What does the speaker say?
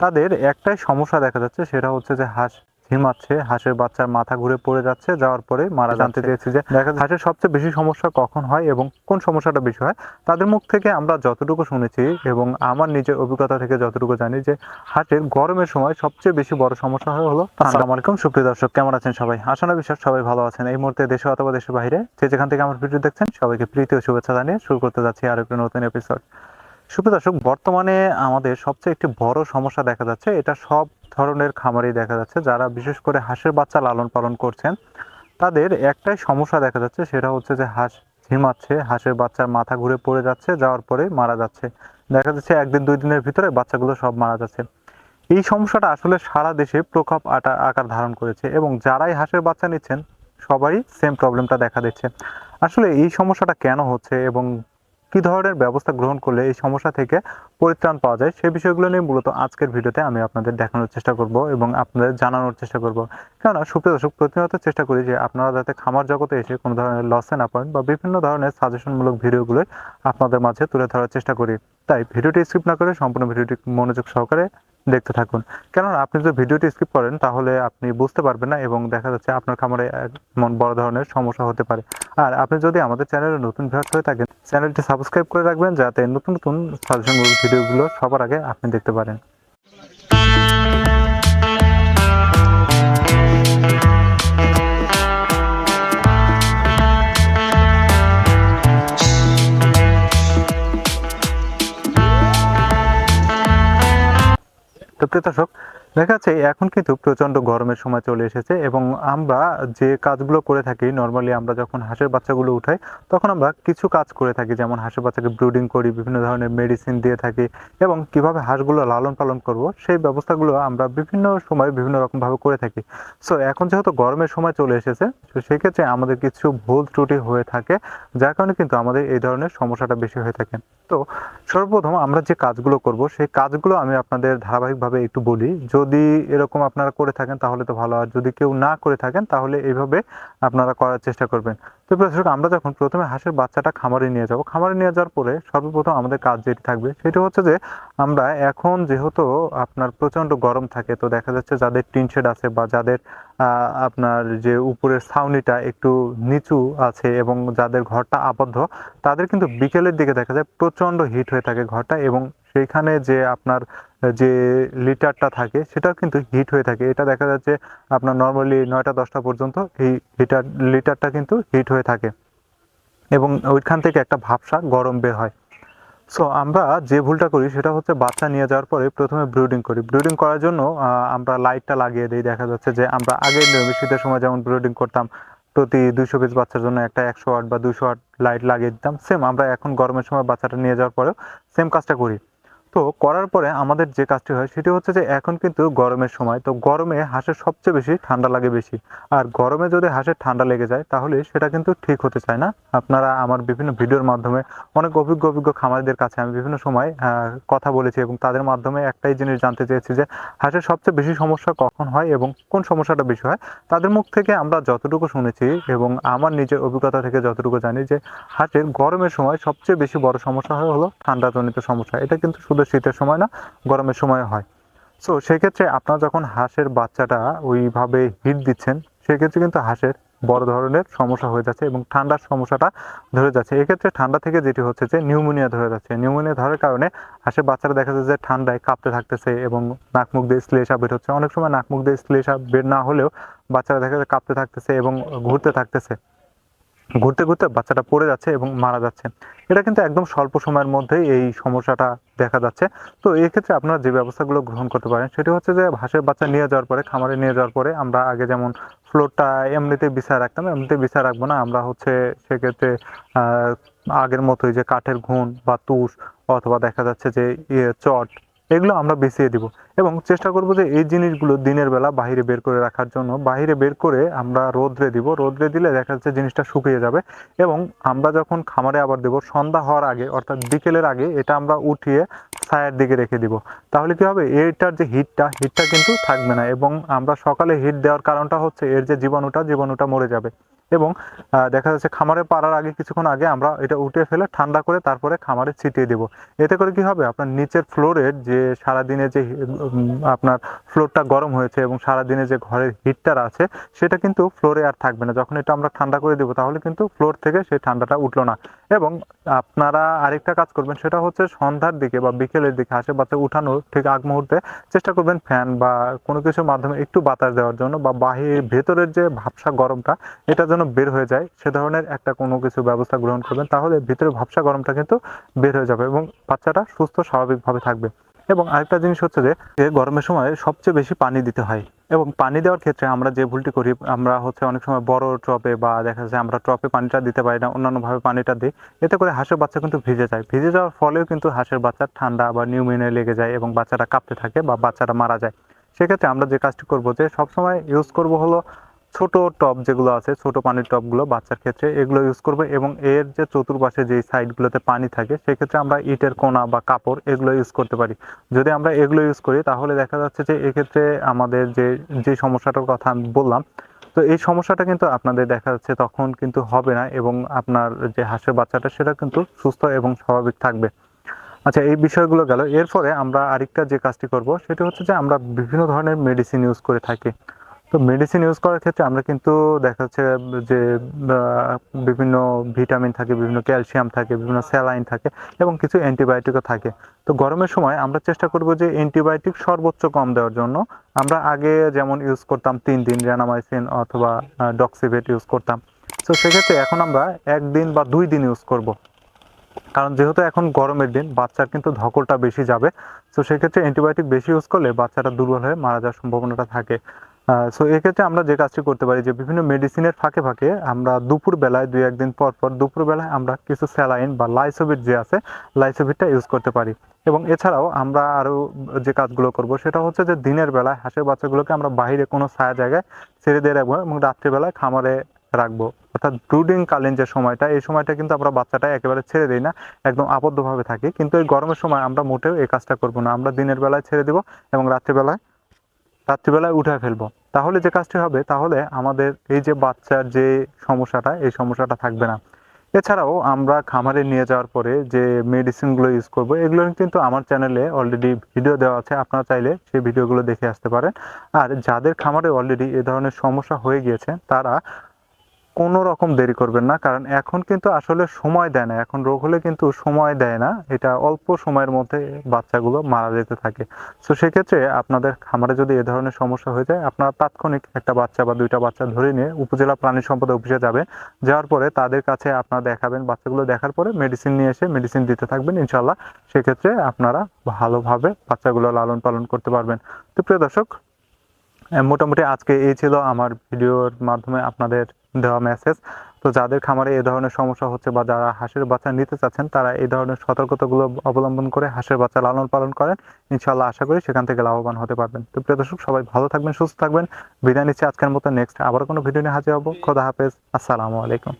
তাদের একটাই সমস্যা দেখা যাচ্ছে সেটা হচ্ছে যে হাঁস ঝিমাচ্ছে হাঁসের বাচ্চার মাথা ঘুরে পড়ে যাচ্ছে যাওয়ার পরে মারা জানতে চেয়েছি যে দেখা হাঁসের সবচেয়ে বেশি সমস্যা কখন হয় এবং কোন সমস্যাটা বেশি হয় তাদের মুখ থেকে আমরা যতটুকু শুনেছি এবং আমার নিজের অভিজ্ঞতা থেকে যতটুকু জানি যে হাঁসের গরমের সময় সবচেয়ে বেশি বড় সমস্যা হয় হলো আসসালামু আলাইকুম সুপ্রিয় দর্শক কেমন আছেন সবাই? আশা না বিশ্বাস সবাই ভালো আছেন। এই মুহূর্তে দেশে অথবা দেশের বাইরে যে যেখান থেকে আমার ভিডিও দেখছেন সবাইকে প্রীতি ও শুভেচ্ছা জানিয়ে শুরু করতে যাচ্ছি আরও একটি নতুন এপিসোড সুপ্রিয় দর্শক, বর্তমানে আমাদের সবচেয়ে একটি বড় সমস্যা দেখা যাচ্ছে। এটা সব ধরনের খামারেই দেখা যাচ্ছে। যারা বিশেষ করে হাঁসের বাচ্চা লালন পালন করছেন, তাদের একটাই সমস্যা দেখা যাচ্ছে, সেটা হচ্ছে যে হাঁস ঝিমাচ্ছে, হাঁসের বাচ্চার মাথা ঘুরে পড়ে যাচ্ছে, যাওয়ার পরে মারা যাচ্ছে। দেখা যাচ্ছে একদিন, দুই দিনের ভিতরে বাচ্চাগুলো সব মারা যাচ্ছে। এই সমস্যাটা আসলে সারা দেশে প্রকোপ আটা- আকার ধারণ করেছে এবং যারাই হাঁসের বাচ্চা নিচ্ছেন, সবাই সেম প্রবলেমটা দেখা দিচ্ছে। আসলে এই সমস্যাটা কেন হচ্ছে এবং কি ধরনের ব্যবস্থা গ্রহণ করলে এই সমস্যা থেকে পরিত্রাণ পাওয়া যায় সেই বিষয়গুলো নিয়ে মূলত আজকের ভিডিওতে আমি আপনাদের দেখানোর চেষ্টা করব এবং আপনাদের জানানোর চেষ্টা করব। কেননা, সুপ্রিয় দর্শক, প্রতিনিয়ত চেষ্টা করি যে আপনারা যাতে খামার জগতে এসে কোনো ধরনের লসে না পান বা বিভিন্ন ধরনের সাজেশনমূলক ভিডিওগুলো আপনাদের মাঝে তুলে ধরার চেষ্টা করি। তাই ভিডিওটি স্কিপ না করে সম্পূর্ণ ভিডিওটি মনোযোগ সহকারে দেখতে থাকুন। কেননা আপনি যদি ভিডিওটি স্কিপ করেন, তাহলে আপনি বুঝতে পারবেন না এবং দেখা যাচ্ছে আপনার খামারে মন বড় ধরনের সমস্যা হতে পারে। আর আপনি যদি আমাদের চ্যানেলে নতুন ভিউয়ার্স হয়ে থাকেন, চ্যানেলটি সাবস্ক্রাইব করে রাখবেন যাতে নতুন নতুন সাজেশনমূলক ভিডিওগুলো সবার আগে আপনি দেখতে পারেন। তো প্রিয় দর্শক দেখা যাচ্ছে এখন কিন্তু প্রচণ্ড গরমের সময় চলে এসেছে এবং আমরা যে কাজগুলো করে থাকি নর্মালি আমরা যখন হাঁসের বাচ্চাগুলো উঠাই, তখন আমরা কিছু কাজ করে থাকি। যেমন হাঁসের বাচ্চাকে ব্রুডিং করি, বিভিন্ন ধরনের মেডিসিন দিয়ে থাকি এবং কীভাবে হাঁসগুলো লালন পালন করব, সেই ব্যবস্থাগুলো আমরা বিভিন্ন সময় বিভিন্ন রকমভাবে করে থাকি। সো এখন যেহেতু গরমের সময় চলে এসেছে, তো সেক্ষেত্রে আমাদের কিছু ভুল ত্রুটি হয়ে থাকে, যার কারণে কিন্তু আমাদের এই ধরনের সমস্যাটা বেশি হয়ে থাকে। তো সর্বপ্রথম আমরা যে কাজগুলো করব, সেই কাজগুলো আমি আপনাদের ধারাবাহিকভাবে একটু বলি। যদি এরকম আপনারা করে থাকেন, তাহলে তো ভালো। আর যদি কেউ না করে থাকেন, তাহলে এইভাবে আপনারা করার চেষ্টা করবেন। তো দর্শক, আমরা যখন প্রথমে হাঁসের বাচ্চাটা খামারে নিয়ে যাব, খামারে নিয়ে যাওয়ার পরে সর্বপ্রথম আমাদের কাজ যেটি থাকবে, সেটা হচ্ছে যে আমরা এখন যেহেতু আপনার প্রচণ্ড গরম থাকে, তো দেখা যাচ্ছে যাদের টিন শেড আছে বা যাদের আপনার যে উপরের ছাউনিটা একটু নিচু আছে এবং যাদের ঘরটা আবদ্ধ, তাদের কিন্তু বিকেলের দিকে দেখা যায় প্রচণ্ড হিট হয়ে থাকে ঘরটা এবং সেইখানে যে আপনার যে লিটারটা থাকে, সেটাও কিন্তু হিট হয়ে থাকে। এটা দেখা যাচ্ছে আপনার নর্মালি নয়টা, দশটা পর্যন্ত এই লিটার, লিটারটা কিন্তু হিট হয়ে থাকে। এবং ওইখান থেকে একটা ভাবসা গরম বের হয়। সো আমরা যে ভুলটা করি, সেটা হচ্ছে বাচ্চা নিয়ে যাওয়ার পরে প্রথমে ব্রিডিং করি। ব্রিডিং করার জন্য আমরা লাইটটা লাগিয়ে দিই। দেখা যাচ্ছে যে আমরা আগে নিয়মিত শীতের সময় যেমন ব্রিডিং করতাম, প্রতি দুইশো পিস বাচ্চার জন্য একটা একশো ওয়াট বা দুশো ওয়াট লাইট লাগিয়ে দিতাম। সেম আমরা এখন গরমের সময় বাচ্চাটা নিয়ে যাওয়ার পরেও সেম কাজটা করি। তো করার পরে আমাদের যে কাজটি হয় সেটি হচ্ছে যে এখন কিন্তু গরমের সময়, তো গরমে হাঁসের সবচেয়ে বেশি ঠান্ডা লাগে বেশি। আর গরমে যদি হাঁসের ঠান্ডা লেগে যায় তাহলে সেটা কিন্তু ঠিক হতে চায় না। আপনারা আমার বিভিন্ন ভিডিওর মাধ্যমে অনেক অভিজ্ঞ অভিজ্ঞ খামারিদের কাছে আমি বিভিন্ন সময় কথা বলেছি এবং তাদের মাধ্যমে একটাই জিনিস জানতে চেয়েছি যে হাঁসের সবচেয়ে বেশি সমস্যা কখন হয় এবং কোন সমস্যাটা বেশি হয় তাদের মুখ থেকে আমরা যতটুকু শুনেছি এবং আমার নিজের অভিজ্ঞতা থেকে যতটুকু জানি যে হাঁসের গরমের সময় সবচেয়ে বেশি বড় সমস্যা হয় হলো ঠান্ডাজনিত সমস্যা। এটা কিন্তু শুধু শীতের সময় না, গরমের সময় হয়। সো সেক্ষেত্রে আপনারা যখন হাঁসের বাচ্চাটা ওইভাবে হিট দিচ্ছেন, সেক্ষেত্রে কিন্তু হাঁসের বড় ধরনের সমস্যা হয়ে যাচ্ছে এবং ঠান্ডার সমস্যাটা ধরে যাচ্ছে। এক্ষেত্রে ঠান্ডা থেকে যেটি হচ্ছে যে নিউমোনিয়া ধরে যাচ্ছে। নিউমোনিয়া ধরার কারণে হাঁসের বাচ্চারা দেখা যাচ্ছে যে ঠান্ডায় কাঁপতে থাকতেছে এবং নাক মুখ দিয়ে শ্লেষা বের হচ্ছে। অনেক সময় নাক মুখ দিয়ে শ্লেষা বের না হলেও বাচ্চারা দেখা যাচ্ছে কাঁপতে থাকতেছে এবং ঘুরতে থাকতেছে। ঘুরতে ঘুরতে বাচ্চাটা পড়ে যাচ্ছে এবং মারা যাচ্ছে। এটা কিন্তু একদম স্বল্প সময়ের মধ্যেই এই সমস্যাটা দেখা যাচ্ছে। তো এই ক্ষেত্রে আপনারা যে ব্যবস্থাগুলো গ্রহণ করতে পারেন, সেটি হচ্ছে যে হাঁসের বাচ্চা নিয়ে যাওয়ার পরে, খামারে নিয়ে যাওয়ার পরে আমরা আগে যেমন ফ্লোরটা এমনিতে বিছায় রাখতাম, এমনিতে বিছায় রাখব না। আমরা হচ্ছে সেক্ষেত্রে আগের মতোই যে কাঠের ঘুণ বা তুষ, অথবা দেখা যাচ্ছে যে ইয়ে চট এগুলো আমরা বিছিয়ে দিব। এবং চেষ্টা করব যে এই জিনিসগুলো দিনের বেলা বাইরে বের করে রাখার জন্য। বাইরে বের করে আমরা রোদ্রে দিব। রোদ্রে দিলে দেখা যাচ্ছে জিনিসটা শুকিয়ে যাবে। এবং আমরা যখন খামারে আবার দেব, সন্ধ্যা হওয়ার আগে, অর্থাৎ বিকেলের আগে, এটা আমরা উঠিয়ে ছায়ার দিকে রেখে দিব। তাহলে কি হবে? এটার যে হিটটা হিটটা কিন্তু থাকবে না। এবং আমরা সকালে হিট দেওয়ার কারণটা হচ্ছে এর যে জীবাণুটা জীবাণুটা মরে যাবে। এবং দেখা যাচ্ছে খামারে পাড়ার আগে কিছুক্ষণ আগে আমরা এটা উঠে ফেলে ঠান্ডা করে তারপরে খামারে ছিটিয়ে দেব। এতে করে কি হবে? আপনার নিচের ফ্লোরের যে সারাদিনে যে আপনার ফ্লোরটা গরম হয়েছে এবং সারাদিনে যে ঘরের হিটটার আছে, সেটা কিন্তু ফ্লোরে আর থাকবে না। যখন এটা আমরা ঠান্ডা করে দেবো, তাহলে কিন্তু ফ্লোর থেকে সেই ঠান্ডাটা উঠল না। এবং আপনারা আরেকটা কাজ করবেন, সেটা হচ্ছে সন্ধ্যার দিকে বা বিকেলের দিকে বাচ্চা উঠানোর ঠিক আগ মুহূর্তে চেষ্টা করবেন ফ্যান বা কোনো কিছুর মাধ্যমে একটু বাতাস দেওয়ার জন্য বা বাহির, ভেতরের যে ভাবসা গরমটা, এটা যেন বের হয়ে যায়, সে ধরনের একটা কোনো কিছু ব্যবস্থা গ্রহণ করবেন, তাহলে ভিতরে ভাবসা গরমটা কিন্তু বের হয়ে যাবে এবং বাচ্চাটা সুস্থ স্বাভাবিকভাবে থাকবে। এবং আরেকটা জিনিস হচ্ছে যে গরমের সময় সবচেয়ে বেশি পানি দিতে হয়। এবং পানি দেওয়ার ক্ষেত্রে আমরা যে ভুলটি করি, আমরা হচ্ছে অনেক সময় বড় ট্রপে বা দেখা যাচ্ছে আমরা ট্রপে পানিটা দিতে পারি না, অন্যান্যভাবে পানিটা দিই। এতে করে হাঁসের বাচ্চা কিন্তু ভিজে যায়। ভিজে যাওয়ার ফলেও কিন্তু হাঁসের বাচ্চা ঠান্ডা বা নিউমোনিয়া লেগে যায় এবং বাচ্চাটা কাঁপতে থাকে বা বাচ্চাটা মারা যায়। সেক্ষেত্রে আমরা যে কাজটি করব যে সবসময় ইউজ করব হলো ছোট টব যেগুলো আছে, ছোট পানির টবগুলো বাচ্চার ক্ষেত্রে এগুলো ইউজ করবে এবং এর যে চতুর্পাশে যে সাইডগুলোতে পানি থাকে, সেক্ষেত্রে আমরা ইটের কোনা বা কাপড় এগুলো ইউজ করতে পারি। যদি আমরা এগুলো ইউজ করি, তাহলে দেখা যাচ্ছে যে এক্ষেত্রে আমাদের যে যে সমস্যাটার কথা আমি বললাম, তো এই সমস্যাটা কিন্তু আপনাদের দেখা যাচ্ছে তখন কিন্তু হবে না এবং আপনার যে হাঁসের বাচ্চাটা, সেটা কিন্তু সুস্থ এবং স্বাভাবিক থাকবে। আচ্ছা এই বিষয়গুলো গেল। এরপরে আমরা আরেকটা যে কাজটি করব, সেটা হচ্ছে যে আমরা বিভিন্ন ধরনের মেডিসিন ইউজ করে থাকি। তো মেডিসিন ইউজ করার ক্ষেত্রে আমরা কিন্তু দেখা যাচ্ছে যে বিভিন্ন ভিটামিন থাকে, বিভিন্ন ক্যালসিয়াম থাকে, বিভিন্ন স্যালাইন থাকে এবং কিছু অ্যান্টিবায়োটিকও থাকে। তো গরমের সময় আমরা চেষ্টা করব যে অ্যান্টিবায়োটিক সর্বোচ্চ কম দেওয়ার জন্য। আমরা আগে যেমন ইউজ করতাম তিন দিন র্যানামাইসিন অথবা ডক্সিভেট ইউজ করতাম। তো সেক্ষেত্রে এখন আমরা একদিন বা দুই দিন ইউজ করব। কারণ যেহেতু এখন গরমের দিন, বাচ্চার কিন্তু ধকলটা বেশি যাবে। তো সেক্ষেত্রে অ্যান্টিবায়োটিক বেশি ইউজ করলে বাচ্চাটা দুর্বল হয়ে মারা যাওয়ার সম্ভাবনাটা থাকে। সো এক্ষেত্রে আমরা যে কাজটি করতে পারি যে বিভিন্ন মেডিসিনের ফাঁকে ফাঁকে আমরা দুপুর বেলায় দুই একদিন পর পর দুপুর বেলায় আমরা কিছু স্যালাইন বা লাইসোভিট যে আছে লাইসোভিটটা ইউজ করতে পারি। এবং এছাড়াও আমরা আরও যে কাজগুলো করব সেটা হচ্ছে যে দিনের বেলায় হাঁসের বাচ্চাগুলোকে আমরা বাইরে কোনো ছায়া জায়গায় ছেড়ে দিয়ে রাখব এবং রাত্রিবেলায় খামারে রাখব। অর্থাৎ ব্রুডিং কালীন যে সময়টা, এই সময়টা কিন্তু আমরা বাচ্চাটা একেবারে ছেড়ে দিই না, একদম আবদ্ধভাবে থাকি। কিন্তু এই গরমের সময় আমরা মোটেও এই কাজটা করব না। আমরা দিনের বেলায় ছেড়ে দিব এবং রাত্রিবেলায় রাত্রিবেলায় উঠে ফেলব। তাহলে যে কাজটি হবে, তাহলে আমাদের এই যে বাচ্চার যে সমস্যাটা, এই সমস্যাটা থাকবে না। এছাড়াও আমরা খামারে নিয়ে যাওয়ার পরে যে মেডিসিনগুলো ইউজ করব, এগুলো কিন্তু আমার চ্যানেলে অলরেডি ভিডিও দেওয়া আছে, আপনারা চাইলে সেই ভিডিওগুলো দেখে আসতে পারেন। আর যাদের খামারে অলরেডি এ ধরনের সমস্যা হয়ে গিয়েছে, তারা কোনো রকম দেরি করবেন না, কারণ এখন কিন্তু আসলে সময় দেয় না। এখন রোগ হলে কিন্তু সময় দেয় না। এটা অল্প সময়ের মধ্যে বাচ্চাগুলো মারা যেতে থাকে। তো সেক্ষেত্রে আপনাদের খামারে যদি এ ধরনের সমস্যা হয়ে যায়, আপনারা তাৎক্ষণিক একটা বাচ্চা বা দুইটা বাচ্চা ধরে নিয়ে উপজেলা প্রাণী সম্পদ অফিসে যাবেন। যাওয়ার পরে তাদের কাছে আপনারা দেখাবেন। বাচ্চাগুলো দেখার পরে মেডিসিন নিয়ে এসে মেডিসিন দিতে থাকবেন ইনশাল্লাহ সেক্ষেত্রে আপনারা ভালোভাবে বাচ্চাগুলো লালন পালন করতে পারবেন। তো প্রিয় দর্শক মোটামুটি আজকে এই ছিল আমার ভিডিওর মাধ্যমে আপনাদের দেওয়া মেসেজ তো যাদের খামারে এই ধরনের সমস্যা হচ্ছে বা যারা হাঁসের বাচ্চা নিতে চাচ্ছেন, তারা এই ধরনের সতর্কতাগুলো অবলম্বন করে হাঁসের বাচ্চা লালন পালন করেন। ইনশাল্লাহ আশা করি সেখান থেকে লাভবান হতে পারবেন। তো প্রিয় দর্শক, সবাই ভালো থাকবেন, সুস্থ থাকবেন। বিদায় নিচ্ছি আজকের মতো। নেক্সট আবার কোনো ভিডিও নিয়ে হাজির হব। খোদা হাফেজ। আসসালামু আলাইকুম।